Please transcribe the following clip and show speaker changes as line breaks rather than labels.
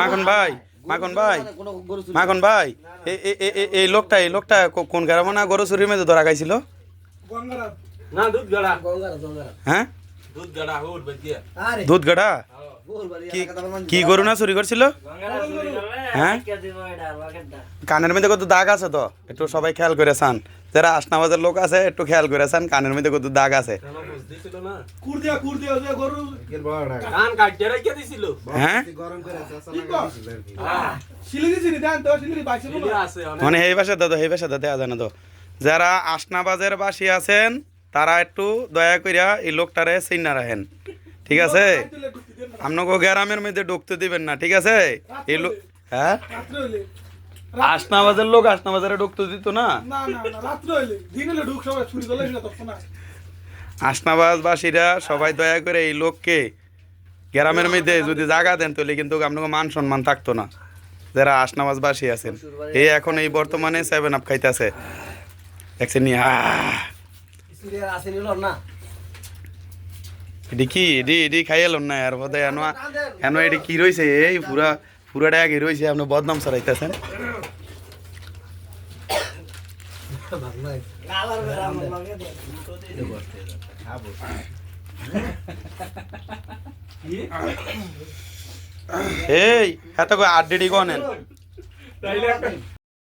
মাখন ভাই, মাখন ভাই,
কোনো গরু চুরি
মাখন ভাই এ- এ- এ- এ- এই লোকটা এই লোকটা কোন গ্রামে না গরু চুরির মধ্যে ধরা খাইছিল? হ্যাঁ?
দুধ গাড়া
কি গরু না চুরি করছিল? হ্যাঁ? কানের মধ্যে কত দাগ আছে তো? একটু সবাই খেয়াল করে চান। যারা আসনাবাজের লোক আছে একটু খেয়াল করে চান কানের মধ্যে কত দাগ আছে।
কেন বুঝ দিছিল। না
কুর দিয়া কুর দিয়া যে গরু
কান কাটিয়ে রেখে দিছিল
হ্যাঁ
অনেক।
মানে এই ভাষা দাদা এই ভাষা দাদা দেওয়া যায় তো। যারা আসনাবাজের বাসী আছেন তারা একটু দয়া করিয়া এই লোকটারে চিন্না রাখেন। ঠিক আছে? আপনাকে গ্রামের মধ্যে ঢুকতে দিবেন না ঠিক আছে? এই লোক হ্যাঁ?
রাত্রে হইলে।
আসনাবাজের লোক আসনাবাজারে ঢুকতে দিত না? আসনাবাজবাসীরা সবাই দয়া করে এই লোককে গ্রামের মধ্যে যদি জায়গা দেন তাহলে কিন্তু আপনাকে মান সম্মান থাকতো না। যারা আসনাবাজবাসী আছেন এই এখন এই বর্তমানে সেভেন আপ খাইতেছে। দেখছেন নি? এটি কি? এটি খাই এলাম না আর বোধহয় এনো এনো এটি কি রয়েছে এই পুরা পুরাটা আগে রয়েছে আপনি বদনাম সরাইতেছেন এই এত করে আড্ডি গনেন